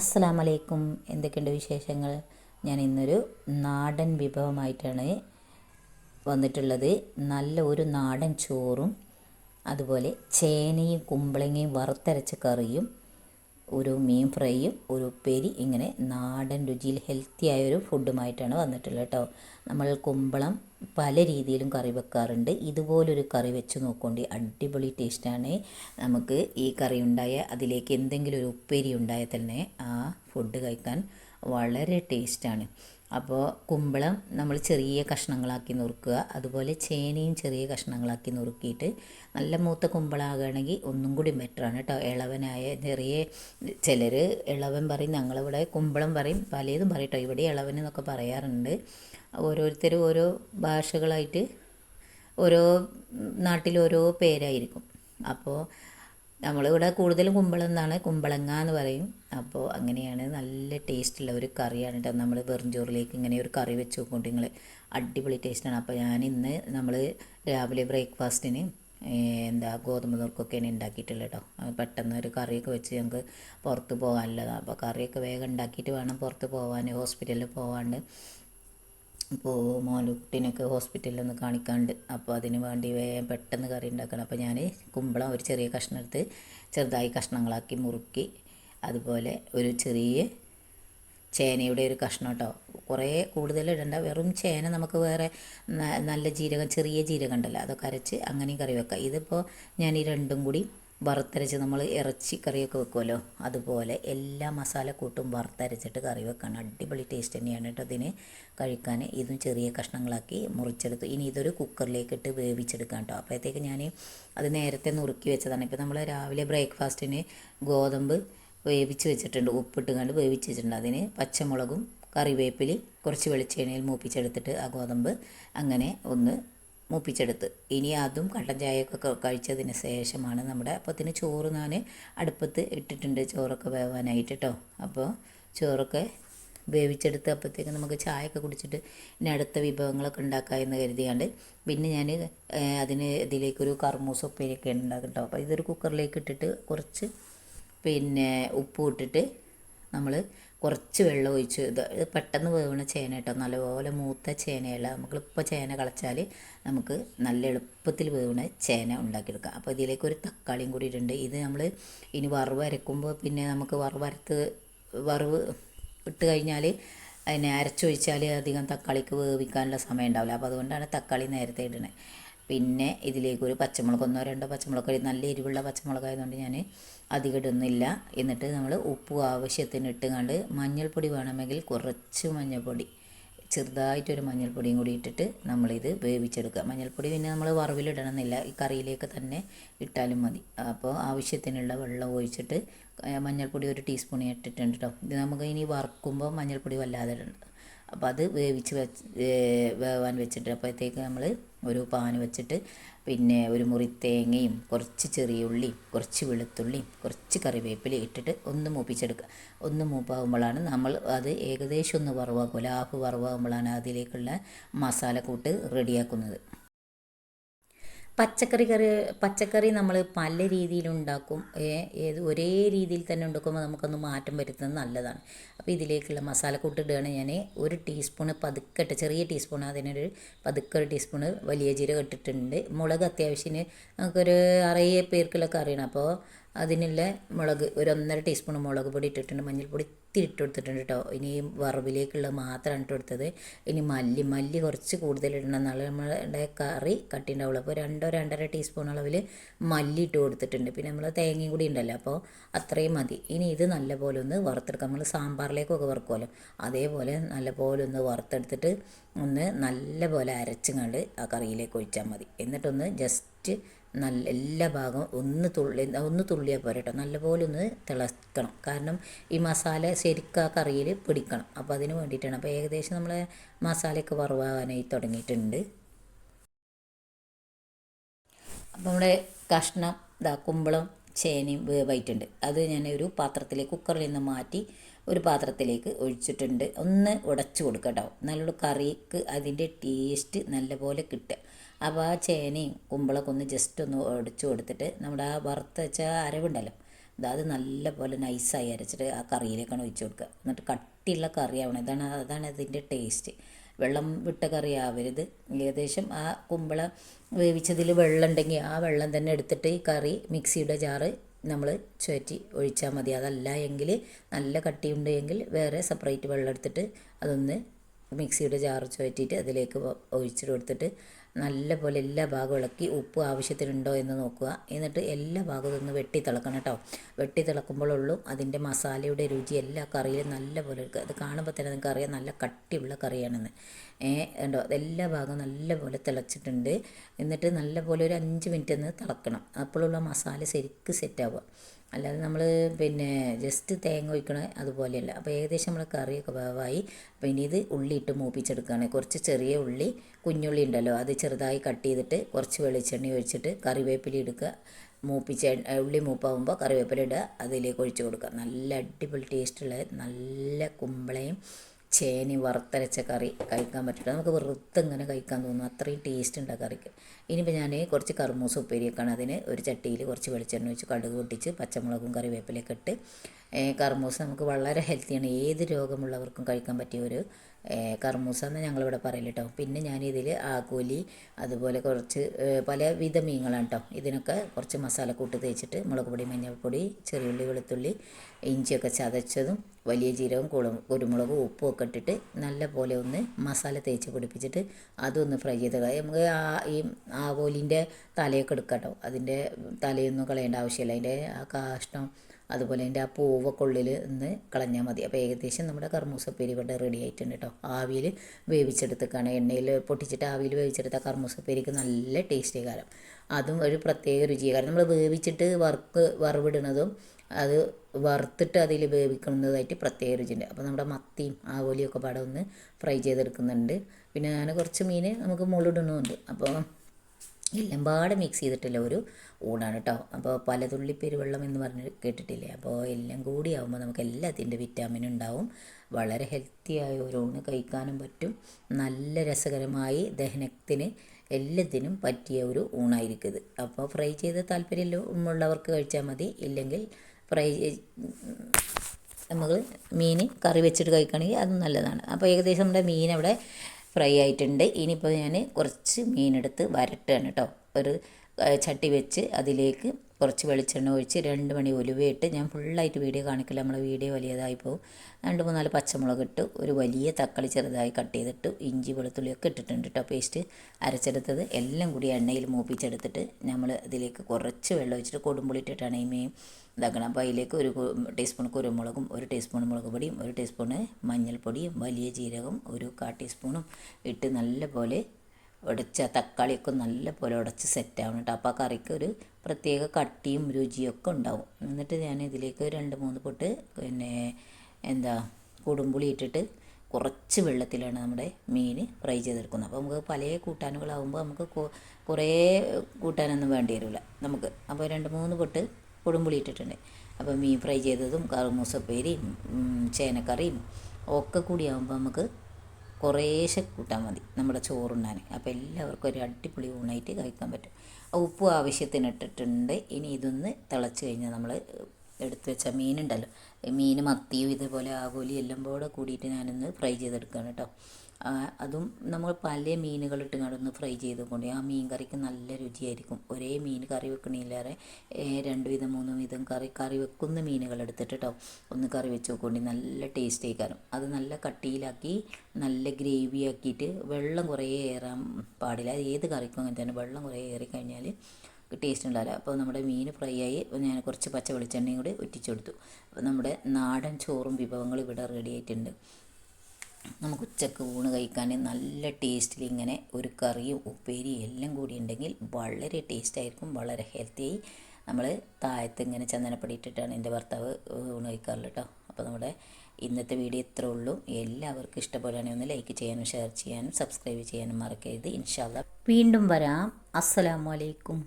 അസ്സലാമലൈക്കും. എന്തൊക്കെയുണ്ട് വിശേഷങ്ങൾ? ഞാൻ ഇന്നൊരു നാടൻ വിഭവമായിട്ടാണ് വന്നിട്ടുള്ളത്. നല്ല ഒരു നാടൻ ചോറും അതുപോലെ ചേനയും കുമ്പളങ്ങയും വറുത്തരച്ച കറിയും ഒരു മീൻ ഫ്രൈയും ഒരു ഉപ്പേരി ഇങ്ങനെ നാടൻ രുചിയിൽ ഹെൽത്തി ആയ ഒരു ഫുഡുമായിട്ടാണ് വന്നിട്ടുള്ളത് കേട്ടോ നമ്മൾ കുമ്പളം പല രീതിയിലും കറി വെക്കാറുണ്ട്. ഇതുപോലൊരു കറി വെച്ച് നോക്കൊണ്ടി അടിപൊളി ടേസ്റ്റാണ് നമുക്ക് ഈ കറി ഉണ്ടായ അതിലേക്ക് എന്തെങ്കിലും ഒരു ഉപ്പേരി ഉണ്ടായാൽ തന്നെ ആ ഫുഡ് കഴിക്കാൻ വളരെ ടേസ്റ്റാണ് അപ്പോൾ കുമ്പളം നമ്മൾ ചെറിയ കഷ്ണങ്ങളാക്കി നുറുക്കുക. അതുപോലെ ചേനയും ചെറിയ കഷ്ണങ്ങളാക്കി നുറുക്കിയിട്ട് നല്ല മൂത്ത കുമ്പളാകുകയാണെങ്കിൽ ഒന്നും കൂടി ബെറ്ററാണ് കേട്ടോ. ഇളവനായ ചെറിയ ചിലർ ഇളവൻ പറയും ഞങ്ങളിവിടെ കുമ്പളം പറയും പലതും പറയും കേട്ടോ. ഇവിടെ ഇളവൻ എന്നൊക്കെ പറയാറുണ്ട്. ഓരോരുത്തരും ഓരോ ഭാഷകളായിട്ട് ഓരോ നാട്ടിൽ ഓരോ പേരായിരിക്കും. അപ്പോൾ നമ്മളിവിടെ കൂടുതലും കുമ്പളം എന്നാണ് കുമ്പളങ്ങ എന്ന് പറയും. അപ്പോൾ അങ്ങനെയാണ് നല്ല ടേസ്റ്റുള്ള ഒരു കറിയാണ് കേട്ടോ. നമ്മൾ വെറും ചോറിലേക്ക് ഇങ്ങനെ ഒരു കറി വെച്ച് നോക്കൊണ്ട് നിങ്ങൾ അടിപൊളി ടേസ്റ്റാണ്. അപ്പോൾ ഞാൻ ഇന്ന് നമ്മൾ രാവിലെ ബ്രേക്ക്ഫാസ്റ്റിന് എന്താ ഗോതമ്പ് നുറുക്കൊക്കെയാണ് ഉണ്ടാക്കിയിട്ടുള്ളത് കേട്ടോ. പെട്ടെന്ന് ഒരു കറിയൊക്കെ വെച്ച് ഞങ്ങൾക്ക് പുറത്ത് പോകാനുള്ളതാണ്. അപ്പോൾ കറിയൊക്കെ വേഗം ഉണ്ടാക്കിയിട്ട് വേണം പുറത്ത് പോകാൻ ഹോസ്പിറ്റലിൽ പോകാണ്ട്. ഇപ്പോൾ മോനുകുട്ടീനൊക്കെ ഹോസ്പിറ്റലിൽ ഒന്ന് കാണിക്കാണ്ട്. അപ്പോൾ അതിന് വേണ്ടി വേഗം പെട്ടെന്ന് കറി ഉണ്ടാക്കണം. അപ്പോൾ ഞാൻ കുമ്പളം ഒരു ചെറിയ കഷ്ണം എടുത്ത് ചെറുതായി കഷ്ണങ്ങളാക്കി മുറുക്കി അതുപോലെ ഒരു ചെറിയ ചേനയുടെ ഒരു കഷ്ണം കേട്ടോ. കുറേ കൂടുതൽ ഇടണ്ട. വെറും ചേന നമുക്ക് വേറെ നല്ല ജീരകം ചെറിയ ജീരകം ഉണ്ടല്ലോ അതൊക്കെ അരച്ച് അങ്ങനെയും കറി വെക്കാം. ഇതിപ്പോൾ ഞാൻ ഈ രണ്ടും കൂടി വറുത്തരച്ച് നമ്മൾ ഇറച്ചി കറിയൊക്കെ വെക്കുമല്ലോ അതുപോലെ എല്ലാ മസാലക്കൂട്ടും വറുത്തരച്ചിട്ട് കറി വെക്കണം. അടിപൊളി ടേസ്റ്റ് തന്നെയാണ് കേട്ടോ അതിന് കഴിക്കാൻ ഇതും ചെറിയ കഷ്ണങ്ങളാക്കി മുറിച്ചെടുത്തു. ഇനി ഇതൊരു കുക്കറിലേക്ക് ഇട്ട് വേവിച്ചെടുക്കാം കേട്ടോ. അപ്പോഴത്തേക്ക് ഞാൻ അത് നേരത്തെ നുറുക്കി വെച്ചതാണ്. ഇപ്പോൾ നമ്മൾ രാവിലെ ബ്രേക്ക്ഫാസ്റ്റിന് ഗോതമ്പ് വേവിച്ച് വെച്ചിട്ടുണ്ട്. ഉപ്പിട്ട് കണ്ട് വേവിച്ച് വെച്ചിട്ടുണ്ട്. അതിന് പച്ചമുളകും കറിവേപ്പിലി കുറച്ച് വെളിച്ചെണ്ണയിൽ മൂപ്പിച്ചെടുത്തിട്ട് ആ ഗോതമ്പ് അങ്ങനെ ഒന്ന് മൂപ്പിച്ചെടുത്ത്. ഇനി അതും കട്ടൻ ചായയൊക്കെ കഴിച്ചതിന് ശേഷമാണ് നമ്മുടെ അപ്പത്തിന് ചോറ് ഞാൻ അടുപ്പത്ത് ഇട്ടിട്ടുണ്ട്. ചോറൊക്കെ വേവാനായിട്ട് കേട്ടോ അപ്പോൾ ചോറൊക്കെ വേവിച്ചെടുത്ത് അപ്പോഴത്തേക്ക് നമുക്ക് ചായയൊക്കെ കുടിച്ചിട്ട് ഇനി അടുത്ത വിഭവങ്ങളൊക്കെ ഉണ്ടാക്കാം എന്ന് കരുതിയാണ്ട് പിന്നെ ഞാൻ അതിന് ഇതിലേക്കൊരു കർമൂസ ഉപ്പേരിയൊക്കെ ഉണ്ടാക്കും കേട്ടോ അപ്പോൾ ഇതൊരു കുക്കറിലേക്ക് ഇട്ടിട്ട് കുറച്ച് പിന്നെ ഉപ്പ് ഇട്ടിട്ട് നമ്മൾ കുറച്ച് വെള്ളം ഒഴിച്ച് ഇത് പെട്ടെന്ന് വേവണ ചേന കേട്ടോ. നല്ലപോലെ മൂത്ത ചേനയല്ല. നമുക്കിപ്പോൾ ചേന കളച്ചാൽ നമുക്ക് നല്ല എളുപ്പത്തിൽ വേവണ ചേന ഉണ്ടാക്കിയെടുക്കാം. അപ്പോൾ ഇതിലേക്ക് ഒരു തക്കാളിയും കൂടി ഇടുന്നുണ്ട് ഇത് നമ്മൾ ഇനി വറവ് അരക്കുമ്പോൾ പിന്നെ നമുക്ക് വറവ് അരത്ത് വറവ് ഇട്ട് കഴിഞ്ഞാൽ അതിനെ അരച്ചൊഴിച്ചാൽ അധികം തക്കാളിക്ക് വേവിക്കാനുള്ള സമയം ഉണ്ടാവില്ല. അപ്പോൾ അതുകൊണ്ടാണ് തക്കാളി നേരത്തെ ഇടണേ. പിന്നെ ഇതിലേക്ക് ഒരു പച്ചമുളക് ഒന്നോ രണ്ടോ പച്ചമുളക് നല്ല എരിവുള്ള പച്ചമുളക് ആയതുകൊണ്ട് ഞാൻ അധികം ഇടുന്നില്ല. എന്നിട്ട് നമ്മൾ ഉപ്പ് ആവശ്യത്തിന് ഇട്ടുകൊണ്ട് മഞ്ഞൾപ്പൊടി വേണമെങ്കിൽ കുറച്ച് മഞ്ഞൾപ്പൊടി ചെറുതായിട്ടൊരു മഞ്ഞൾപ്പൊടിയും കൂടി ഇട്ടിട്ട് നമ്മളിത് വേവിച്ചെടുക്കുക. മഞ്ഞൾപ്പൊടി പിന്നെ നമ്മൾ വറവിലിടണമെന്നില്ല ഈ കറിയിലേക്ക് തന്നെ ഇട്ടാലും മതി. അപ്പോൾ ആവശ്യത്തിനുള്ള വെള്ളം ഒഴിച്ചിട്ട് മഞ്ഞൾപ്പൊടി ഒരു ടീസ്പൂൺ ഇട്ടിട്ടുണ്ട് കേട്ടോ ഇത് നമുക്ക് ഇനി വറുക്കുമ്പോൾ മഞ്ഞൾപ്പൊടി വല്ലാതെ ഇടണ്ട. അപ്പോൾ അത് വേവിച്ച് വെച്ച് വേവാൻ വെച്ചിട്ട് അപ്പോഴത്തേക്ക് നമ്മൾ ഒരു പാൻ വെച്ചിട്ട് പിന്നെ ഒരു മുറി തേങ്ങയും കുറച്ച് ചെറിയ ഉള്ളിയും കുറച്ച് വെളുത്തുള്ളിയും കുറച്ച് കറിവേപ്പില ഇട്ടിട്ട് ഒന്ന് മൂപ്പിച്ചെടുക്കുക ഒന്ന് മൂപ്പാകുമ്പോഴാണ് നമ്മൾ അത് ഏകദേശം ഒന്ന് വറവാക്കുമല്ലോ ലാഫ് വറവാകുമ്പോഴാണ് അതിലേക്കുള്ള മസാലക്കൂട്ട് റെഡിയാക്കുന്നത്. പച്ചക്കറി കറി പച്ചക്കറി നമ്മൾ പല രീതിയിലുണ്ടാക്കും. ഏത് ഒരേ രീതിയിൽ തന്നെ ഉണ്ടാക്കുമ്പോൾ നമുക്കൊന്ന് മാറ്റം വരുത്തുന്നത് നല്ലതാണ്. അപ്പോൾ ഇതിലേക്കുള്ള മസാലക്കൂട്ട് ഇടുകയാണ് ഞാൻ ഒരു ടീസ്പൂണ് പതുക്കെട്ട് ചെറിയ ടീസ്പൂൺ അതിനൊരു പതുക്കെ ഒരു ടീസ്പൂണ് വലിയ ജീരകം ഇട്ടിട്ടുണ്ട്. മുളക് അത്യാവശ്യത്തിന് നമുക്കൊരു അറേ പേർക്കുള്ള കറിയാണ്. അപ്പോൾ അതിനുള്ള മുളക് ഒരു ഒന്നര ടീസ്പൂൺ മുളക് പൊടി ഇട്ടിട്ടുണ്ട്. മഞ്ഞൾപ്പൊടി ഇത്തിരി ഇട്ട് കൊടുത്തിട്ടുണ്ട് കേട്ടോ ഇനി വറവിലേക്കുള്ള മാത്രമാണ് ഇട്ട് കൊടുത്തത്. ഇനി മല്ലി മല്ലി കുറച്ച് കൂടുതൽ ഇടണം. എന്നാലും നമ്മളുടെ കറി കട്ടി ഉണ്ടാവുള്ളൂ അപ്പോൾ രണ്ടോ രണ്ടര ടീസ്പൂൺ അളവിൽ മല്ലി ഇട്ട് കൊടുത്തിട്ടുണ്ട്. പിന്നെ നമ്മൾ തേങ്ങയും കൂടി ഉണ്ടല്ലോ അപ്പോൾ അത്രയും മതി. ഇനി ഇത് നല്ലപോലെ ഒന്ന് വറുത്തെടുക്കാം. നമ്മൾ സാമ്പാറിലേക്കൊക്കെ വറുക്കുമല്ലോ അതേപോലെ നല്ലപോലെ ഒന്ന് വറുത്തെടുത്തിട്ട് ഒന്ന് നല്ലപോലെ അരച്ചുകൊണ്ട് ആ കറിയിലേക്ക് ഒഴിച്ചാൽ മതി. എന്നിട്ടൊന്ന് ജസ്റ്റ് നല്ല എല്ലാ ഭാഗവും ഒന്ന് തുള്ളി ഒന്ന് തുള്ളിയാൽ പോരെ കേട്ടോ നല്ലപോലെ ഒന്ന് തിളക്കണം. കാരണം ഈ മസാല ശരിക്കും ആ കറിയിൽ പിടിക്കണം. അപ്പോൾ അതിന് വേണ്ടിയിട്ടാണ്. അപ്പോൾ ഏകദേശം നമ്മൾ മസാലയൊക്കെ വറവാകാനായി തുടങ്ങിയിട്ടുണ്ട്. അപ്പോൾ നമ്മുടെ കഷ്ണം ഇതാ കുമ്പളം ചേനയും വേവായിട്ടുണ്ട്. അത് ഞാൻ ഒരു പാത്രത്തിലേക്ക് കുക്കറിൽ നിന്ന് മാറ്റി ഒരു പാത്രത്തിലേക്ക് ഒഴിച്ചിട്ടുണ്ട്. ഒന്ന് ഉടച്ചു കൊടുക്കുക കേട്ടോ നല്ലൊരു കറിക്ക് അതിന്റെ ടേസ്റ്റ് നല്ലപോലെ കിട്ടുക. അപ്പോൾ ആ ചേനയും കുമ്പളൊക്കെ ഒന്ന് ജസ്റ്റ് ഒന്ന് ഉടച്ചു കൊടുത്തിട്ട് നമ്മുടെ ആ വറുത്ത് വെച്ച അരവുണ്ടല്ലോ അത് നല്ലപോലെ നൈസായി അരച്ചിട്ട് ആ കറിയിലേക്കാണ് ഒഴിച്ചു കൊടുക്കുക. എന്നിട്ട് കട്ടിയുള്ള കറിയാവണം. ഇതാണ് അതാണ് അതിന്റെ ടേസ്റ്റ് വെള്ളം വിട്ട കറി ആവരുത്. ഏകദേശം ആ കുമ്പള വേവിച്ചതിൽ വെള്ളം ഉണ്ടെങ്കിൽ ആ വെള്ളം തന്നെ എടുത്തിട്ട് ഈ കറി മിക്സിയുടെ ജാറ് നമ്മൾ ചുറ്റി ഒഴിച്ചാൽ മതി. അതല്ല എങ്കിൽ നല്ല കട്ടിയുണ്ടെങ്കിൽ വേറെ സെപ്പറേറ്റ് വെള്ളം എടുത്തിട്ട് അതൊന്ന് മിക്സിയുടെ ജാറ് ചുറ്റിയിട്ട് അതിലേക്ക് ഒഴിച്ചിട്ട് കൊടുത്തിട്ട് നല്ല പോലെ എല്ലാ ഭാഗവും ഇളക്കി ഉപ്പ് ആവശ്യത്തിനുണ്ടോ എന്ന് നോക്കുക. എന്നിട്ട് എല്ലാ ഭാഗവും ഒന്ന് വെട്ടി തിളക്കണം കേട്ടോ. വെട്ടി തിളക്കുമ്പോഴുള്ളൂ അതിന്റെ മസാലയുടെ രുചി എല്ലാ കറിയിലും നല്ല പോലെ എടുക്കുക. അത് കാണുമ്പോൾ തന്നെ നിങ്ങൾക്ക് അറിയാം നല്ല കട്ടിയുള്ള കറിയാണെന്ന്. ഏഹ് ഉണ്ടോ എല്ലാ ഭാഗവും നല്ല പോലെ തിളച്ചിട്ടുണ്ട്. എന്നിട്ട് നല്ല പോലെ ഒരു അഞ്ച് മിനിറ്റ് ഒന്ന് തിളക്കണം. അപ്പോഴുള്ള മസാല ശരിക്ക് സെറ്റാവുക അല്ലാതെ നമ്മൾ പിന്നെ ജസ്റ്റ് തേങ്ങ ഒഴിക്കണ അതുപോലെയല്ല. അപ്പോൾ ഏകദേശം നമ്മൾ കറിയൊക്കെ വേവായി. അപ്പോൾ ഇനി ഇത് ഉള്ളി ഇട്ട് മൂപ്പിച്ചെടുക്കുകയാണ് കുറച്ച് ചെറിയ ഉള്ളി കുഞ്ഞുള്ളി ഉണ്ടല്ലോ അത് ചെറുതായി കട്ട് ചെയ്തിട്ട് കുറച്ച് വെളിച്ചെണ്ണ ഒഴിച്ചിട്ട് കറിവേപ്പില എടുക്കുക മൂപ്പിച്ച ഉള്ളി മൂപ്പാകുമ്പോൾ കറിവേപ്പില ഇടുക. അതിലേക്ക് ഒഴിച്ച് കൊടുക്കുക. നല്ല അടിപൊളി ടേസ്റ്റുള്ള നല്ല കുമ്പളയും ചേനി വറുത്തരച്ച കറി കഴിക്കാൻ പറ്റില്ല. നമുക്ക് വെറുതെ ഇങ്ങനെ കഴിക്കാൻ തോന്നും. അത്രയും ടേസ്റ്റ് ഉണ്ട് ആ കറിക്ക്. ഇനിയിപ്പോൾ ഞാൻ കുറച്ച് കറുമൂസ ഉപ്പേരിയൊക്കെയാണ് അതിന് ഒരു ചട്ടിയിൽ കുറച്ച് വെളിച്ചെണ്ണ ഒഴിച്ച് കടുക് പൊട്ടിച്ച് പച്ചമുളകും കറിവേപ്പിലൊക്കെ ഇട്ട് കറുമൂസ് നമുക്ക് വളരെ ഹെൽത്തിയാണ് ഏത് രോഗമുള്ളവർക്കും കഴിക്കാൻ പറ്റിയ ഒരു കർമൂസ എന്ന് ഞങ്ങളിവിടെ പറയില്ല കേട്ടോ പിന്നെ ഞാനിതിൽ ആകോലി അതുപോലെ കുറച്ച് പലവിധ മീനുകളാണ് കേട്ടോ ഇതിനൊക്കെ കുറച്ച് മസാലക്കൂട്ട് തേച്ചിട്ട് മുളക് പൊടി മഞ്ഞൾപ്പൊടി ചെറിയുള്ളി വെളുത്തുള്ളി ഇഞ്ചിയൊക്കെ ചതച്ചതും വലിയ ജീരകവും കുളു കുരുമുളകും ഉപ്പും ഒക്കെ ഇട്ടിട്ട് നല്ല പോലെ ഒന്ന് മസാല തേച്ച് പിടിപ്പിച്ചിട്ട് അതൊന്ന് ഫ്രൈ ചെയ്ത് നമുക്ക് ആ ഈ ആവോലിന്റെ തലയൊക്കെ എടുക്കാം കേട്ടോ അതിന്റെ തലയൊന്നും കളയേണ്ട ആവശ്യമില്ല. അതിന്റെ ആ കാഷ്ടം അതുപോലെ അതിന്റെ ആ പൂവൊക്കെ ഉള്ളിൽ കളഞ്ഞാൽ മതി. അപ്പോൾ ഏകദേശം നമ്മുടെ കർമ്മൂസപ്പേരി ഇവിടെ റെഡി ആയിട്ടുണ്ട് കേട്ടോ ആവിയിൽ വേവിച്ചെടുത്തേക്കാണ്. എണ്ണയിൽ പൊട്ടിച്ചിട്ട് ആവിയിൽ വേവിച്ചെടുത്ത കർമ്മൂസപ്പേരിക്ക് നല്ല ടേസ്റ്റി കാലം അതും ഒരു പ്രത്യേക രുചിയാണ് നമ്മൾ വേവിച്ചിട്ട് വറുക്ക് വറവിടുന്നതും അത് വറുത്തിട്ട് അതിൽ വേവിക്കുന്നതായിട്ട് പ്രത്യേക രുചിയുണ്ട്. അപ്പോൾ നമ്മുടെ മത്തിയും ആവോലിയൊക്കെ പാടെ ഒന്ന് ഫ്രൈ ചെയ്തെടുക്കുന്നുണ്ട്. പിന്നെ ഞാൻ കുറച്ച് മീൻ നമുക്ക് മുകളിടുന്നുമുണ്ട് അപ്പോൾ എല്ലാം മിക്സ് ചെയ്തിട്ടുള്ള ഒരു ഊണാണ് കേട്ടോ അപ്പോൾ പലതുള്ളി പെരുവെള്ളം എന്ന് പറഞ്ഞ് കേട്ടിട്ടില്ലേ അപ്പോൾ എല്ലാം കൂടി ആകുമ്പോൾ നമുക്ക് എല്ലാത്തിന്റെ വിറ്റാമിൻ ഉണ്ടാവും വളരെ ഹെൽത്തി ആയ ഒരു ഊണ് കഴിക്കാനും പറ്റും നല്ല രസകരമായി ദഹനത്തിന് എല്ലാത്തിനും പറ്റിയ ഒരു ഊണായിരിക്കും അപ്പോൾ ഫ്രൈ ചെയ്ത് താല്പര്യം ഉള്ളവർക്ക് കഴിച്ചാൽ മതി ഇല്ലെങ്കിൽ ഫ്രൈ നമ്മൾ മീൻ കറി വെച്ചിട്ട് കഴിക്കുകയാണെങ്കിൽ അതും നല്ലതാണ് അപ്പോൾ ഏകദേശം നമ്മുടെ മീൻ അവിടെ ഫ്രൈ ആയിട്ടുണ്ട്. ഇനിയിപ്പോൾ ഞാൻ കുറച്ച് മീനെടുത്ത് വരട്ടുകയാണ് കേട്ടോ ഒരു ചട്ടി വെച്ച് അതിലേക്ക് കുറച്ച് വെളിച്ചെണ്ണ ഒഴിച്ച് രണ്ട് മണി ഒലുവയിട്ട് ഞാൻ ഫുള്ളായിട്ട് വീഡിയോ കാണിക്കില്ല. നമ്മളെ വീഡിയോ വലിയതായി പോകും രണ്ട് മൂന്നാൽ പച്ചമുളക് ഇട്ട് ഒരു വലിയ തക്കാളി ചെറുതായി കട്ട് ചെയ്തിട്ട് ഇഞ്ചി വെളുത്തുള്ളിയൊക്കെ ഇട്ടിട്ടുണ്ട് കേട്ടോ പേസ്റ്റ് അരച്ചെടുത്തത് എല്ലാം കൂടി എണ്ണയിൽ മൂപ്പിച്ചെടുത്തിട്ട് നമ്മൾ അതിലേക്ക് കുറച്ച് വെള്ളം ഒഴിച്ചിട്ട് കൊടുമ്പുളി ഇട്ടിട്ടാണ് ഈ മീൻ ഇതാക്കണം അപ്പോൾ അതിലേക്ക് ഒരു ടീസ്പൂൺ കുരുമുളകും ഒരു ടീസ്പൂൺ മുളക് പൊടിയും ഒരു ടീസ്പൂണ് മഞ്ഞൾപ്പൊടിയും വലിയ ജീരകം ഒരു കാ ടീസ്പൂണും ഇട്ട് നല്ല പോലെ ഉടച്ച തക്കാളിയൊക്കെ നല്ല പോലെ ഉടച്ച് സെറ്റാവണം കേട്ടോ. അപ്പോൾ ആ കറിക്ക് ഒരു പ്രത്യേക കട്ടിയും രുചിയൊക്കെ ഉണ്ടാവും. എന്നിട്ട് ഞാൻ ഇതിലേക്ക് രണ്ട് മൂന്ന് പൊട്ട് പിന്നെ എന്താ കുടുംപുളി ഇട്ടിട്ട് കുറച്ച് വെള്ളത്തിലാണ് നമ്മുടെ മീൻ ഫ്രൈ ചെയ്തെടുക്കുന്നത്. അപ്പോൾ നമുക്ക് പല കൂട്ടാനുകളാകുമ്പോൾ നമുക്ക് കുറേ കൂട്ടാനൊന്നും വേണ്ടി വരില്ല നമുക്ക്. അപ്പോൾ രണ്ട് മൂന്ന് പൊട്ട് കൊടുമ്പുളി ഇട്ടിട്ടുണ്ട്. അപ്പോൾ മീൻ ഫ്രൈ ചെയ്തതും കറുമൂസപ്പേരിയും ചേനക്കറിയും ഒക്കെ കൂടിയാകുമ്പോൾ നമുക്ക് കുറേശ്ശെ കൂട്ടാൽ മതി നമ്മുടെ ചോറുണ്ണാൻ. അപ്പോൾ എല്ലാവർക്കും ഒരു അടിപൊളി ഊണായിട്ട് കഴിക്കാൻ പറ്റും. ഉപ്പ് ആവശ്യത്തിന് ഇട്ടിട്ടുണ്ട്. ഇനി ഇതൊന്ന് തിളച്ച് കഴിഞ്ഞാൽ നമ്മൾ എടുത്ത് വെച്ച മീനുണ്ടല്ലോ. മീൻ മത്തിയും ഇതേപോലെ ആകോലി എല്ലാം കൂടെ കൂടിയിട്ട് ഞാനൊന്ന് ഫ്രൈ ചെയ്തെടുക്കുകയാണ് കേട്ടോ. അതും നമ്മൾ പല മീനുകളിട്ട് കണ്ടൊന്ന് ഫ്രൈ ചെയ്ത് കൊണ്ട് ആ മീൻ കറിക്ക് നല്ല രുചിയായിരിക്കും. ഒരേ മീൻ കറി വെക്കണില്ലാതെ രണ്ട് വിധം മൂന്ന് വിധം കറി കറി വെക്കുന്ന മീനുകൾ എടുത്തിട്ട് കേട്ടോ ഒന്ന് കറി വെച്ച് നോക്കൊണ്ട് നല്ല ടേസ്റ്റ് ആയിക്കാനും അത് നല്ല കട്ടിയിലാക്കി നല്ല ഗ്രേവി ആക്കിയിട്ട് വെള്ളം കുറേ ഏറാൻ പാടില്ല. ഏത് കറിക്കും അങ്ങനെ തന്നെ വെള്ളം കുറേ ഏറി കഴിഞ്ഞാൽ ടേസ്റ്റ് ഉണ്ടാവില്ല അപ്പോൾ നമ്മുടെ മീൻ ഫ്രൈ ആയി ഞാൻ കുറച്ച് പച്ച വെളിച്ചെണ്ണയും കൂടി ഒറ്റിച്ചെടുത്തു അപ്പോൾ നമ്മുടെ നാടൻ ചോറും വിഭവങ്ങളും ഇവിടെ റെഡി ആയിട്ടുണ്ട്. നമുക്ക് ഉച്ചയ്ക്ക് ഊണ് കഴിക്കാൻ നല്ല ടേസ്റ്റിൽ ഇങ്ങനെ ഒരു കറിയും ഉപ്പേരിയും എല്ലാം കൂടി ഉണ്ടെങ്കിൽ വളരെ ടേസ്റ്റായിരിക്കും വളരെ ഹെൽത്തിയായി നമ്മൾ താഴത്ത് ഇങ്ങനെ ചന്ദനപ്പൊടി ഇട്ടിട്ടാണ് എന്റെ ഭർത്താവ് ഊണ് കഴിക്കാറുള്ളത് കേട്ടോ. അപ്പോൾ നമ്മുടെ ഇന്നത്തെ വീഡിയോ ഇത്ര ഉള്ളൂ. എല്ലാവർക്കും ഇഷ്ടപ്പെടുകയാണെങ്കിൽ ഒന്ന് ലൈക്ക് ചെയ്യാനും ഷെയർ ചെയ്യാനും സബ്സ്ക്രൈബ് ചെയ്യാനും മറക്കരുത്. ഇൻഷാല്ല വീണ്ടും വരാം. അസ്സലാമലൈക്കും